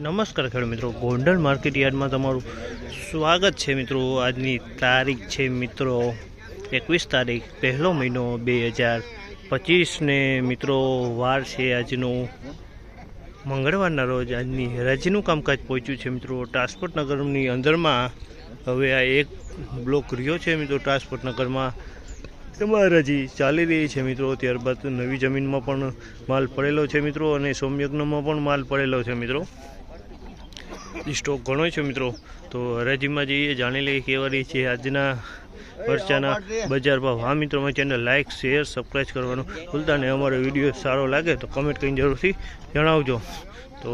નમસ્કાર ખેડૂત મિત્રો, ગોંડલ માર્કેટ યાર્ડમાં તમારું સ્વાગત છે મિત્રો. આજની તારીખ છે મિત્રો એકવીસ તારીખ, પહેલો મહિનો બે હજાર પચીસને મિત્રો વાર છે આજનો મંગળવારના રોજ. આજની રજનું કામકાજ પહોંચ્યું છે મિત્રો. ટ્રાન્સપોર્ટ નગરની અંદરમાં હવે આ એક બ્લોક રહ્યો છે મિત્રો ટ્રાન્સપોર્ટ નગરમાં. તમારા હજી ચાલી રહી છે મિત્રો. ત્યારબાદ નવી જમીનમાં પણ માલ પડેલો છે મિત્રો અને સોમયજ્ઞમાં પણ માલ પડેલો છે મિત્રો. સ્ટોક ઘણો છે મિત્રો. તો હરાજીમાં જઈએ જાણી લઈએ કેવા રહી છે આજના વર્ષાના બજાર ભાવ. હા મિત્રો, અમારી ચેનલ લાઇક શેર સબસ્ક્રાઈબ કરવાનું ભૂલતા ને અમારો વીડિયો સારો લાગે તો કમેન્ટ કરીને જરૂરથી જણાવજો. તો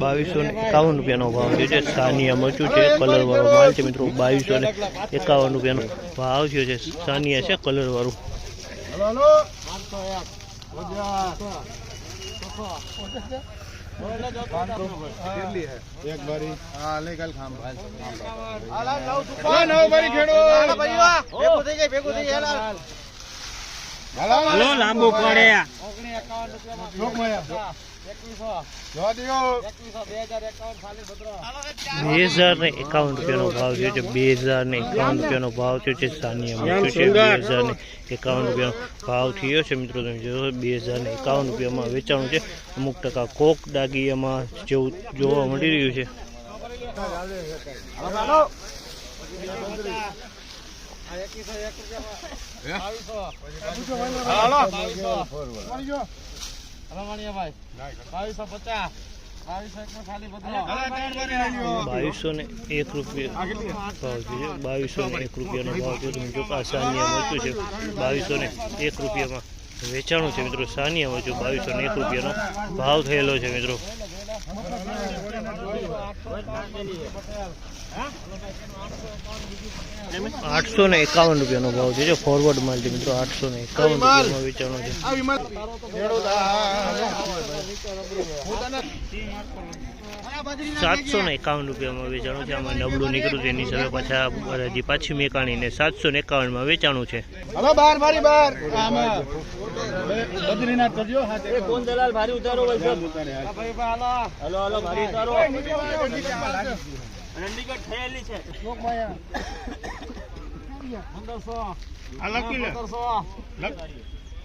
બાવીસો ને એકાવન રૂપિયાનો ભાવ છે. જે સાનિયા મરચું છે કલર વાળો માલ છે મિત્રો બાવીસો ને એકાવન રૂપિયાનો ભાવ થયો છે. સાનિયા છે કલર વાળું. એક બારી હા લે કાલ હલો લાંબુ પડે બે હજાર ને એકાવન રૂપિયાનો ભાવ થયો છે બે હજાર ને એકાવન રૂપિયાનો ભાવ થયો છે સાનિયા મરચું છે બે હજાર ને એકાવન રૂપિયાનો ભાવ થયો છે મિત્રો તમે બે હજાર ને એકાવન રૂપિયામાં વેચાણું છે અમુક ટકા કોક ડાગી એમાં જેવું જોવા મળી રહ્યું છે. બાવીસો ને એક રૂપિયા ભાવ છે બાવીસો ને એક રૂપિયાનો ભાવ છે. જો છે બાવીસો એક રૂપિયામાં વેચાણું છે મિત્રો, સાનિયા જો બાવીસો ને એક રૂપિયાનો ભાવ થયેલો છે મિત્રો. આઠસો ને એકાવન રૂપિયાનો ભાવ છે, જો ફોરવર્ડ માલ છે મિત્રો, આઠસો ને એકાવન રૂપિયામાં વેચાણો છે. સાતસો ને એકાવન રૂપિયામાં વેચાણું છે. આમાં નબળું નીકળ્યું તેની સામે પાછા હજી પાછી મેકાણીને સાતસો ને એકાવનમાં વેચાણું છે. હલો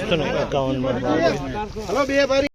છે હલો એકાવન બારી.